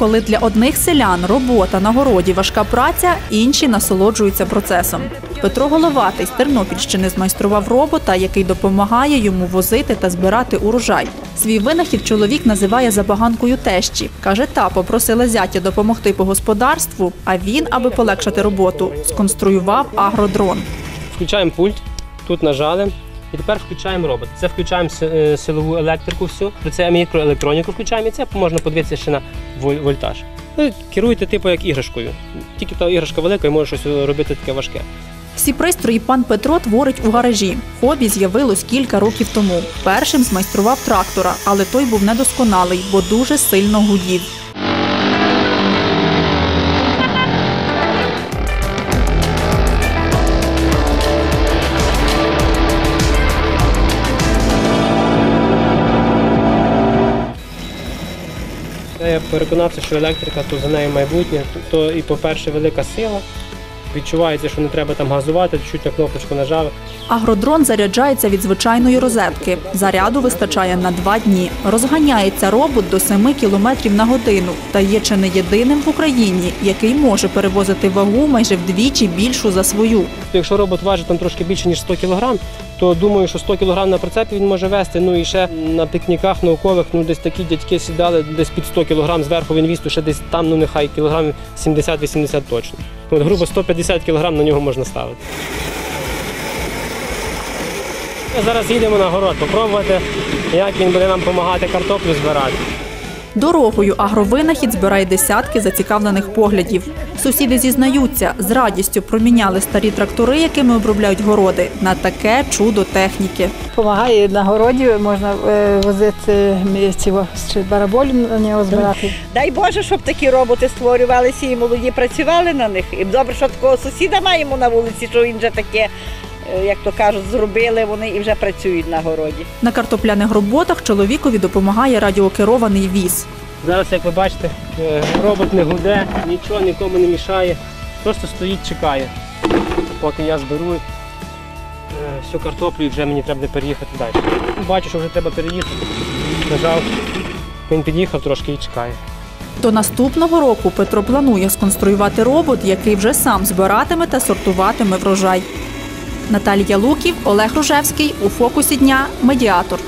коли для одних селян робота на городі важка праця, інші насолоджуються процесом. Петро Головатий з Тернопільщини змайстрував робота, який допомагає йому возити та збирати урожай. Свій винахід чоловік називає забаганкою тещі. Каже, та попросила зятя допомогти по господарству, а він, аби полегшити роботу, сконструював агродрон. Включаємо пульт, тут нажали. І тепер включаємо робот. Це включаємо е, силову електрику всю, це мікроелектроніку включаємо, і це можна подивитися ще на воль- вольтаж. Ви керуєте типу як іграшкою. Тільки та іграшка велика і може щось робити таке важке. Всі пристрої пан Петро творить у гаражі. Хобі з'явилось кілька років тому. Першим змайстрував трактора, але той був недосконалий, бо дуже сильно гудів. Я переконався, що електрика то за нею майбутнє. То і, по-перше, велика сила. Відчувається, що не треба там газувати, чуть на кнопочку нажали. Агродрон заряджається від звичайної розетки. Заряду вистачає на два дні. Розганяється робот до 7 км на годину та є чи не єдиним в Україні, який може перевозити вагу майже вдвічі більшу за свою. Якщо робот важить там трошки більше, ніж 100 кг, то думаю, що 100 кг на прицепі він може вести. Ну і ще на пікніках наукових, ну десь такі дядьки сідали, десь під 100 кг, зверху він віз, то ще десь там, ну нехай кілограмів 70-80 точно. От, грубо 150 кг на нього можна ставити. Зараз їдемо на город попробувати, як він буде нам допомагати картоплю збирати. Дорогою агровинахід збирає десятки зацікавлених поглядів. Сусіди зізнаються, з радістю проміняли старі трактори, якими обробляють городи, на таке чудо техніки. Помагає на городі, можна е, возити цього ще бараболю на нього збирати. Дай Боже, щоб такі роботи створювалися і молоді працювали на них. І добре, що такого сусіда маємо на вулиці, що він вже таке, як то кажуть, зробили вони і вже працюють на городі. На картопляних роботах чоловікові допомагає радіокерований віз. Зараз, як ви бачите, е, робот не гуде, нічого нікому не мішає. Просто стоїть, чекає. Поки я зберу е, всю картоплю і вже мені треба переїхати далі. Бачу, що вже треба переїхати. Нажав, він під'їхав трошки і чекає. До наступного року Петро планує сконструювати робот, який вже сам збиратиме та сортуватиме врожай. Наталія Луків, Олег Ружевський у фокусі дня Медіатор.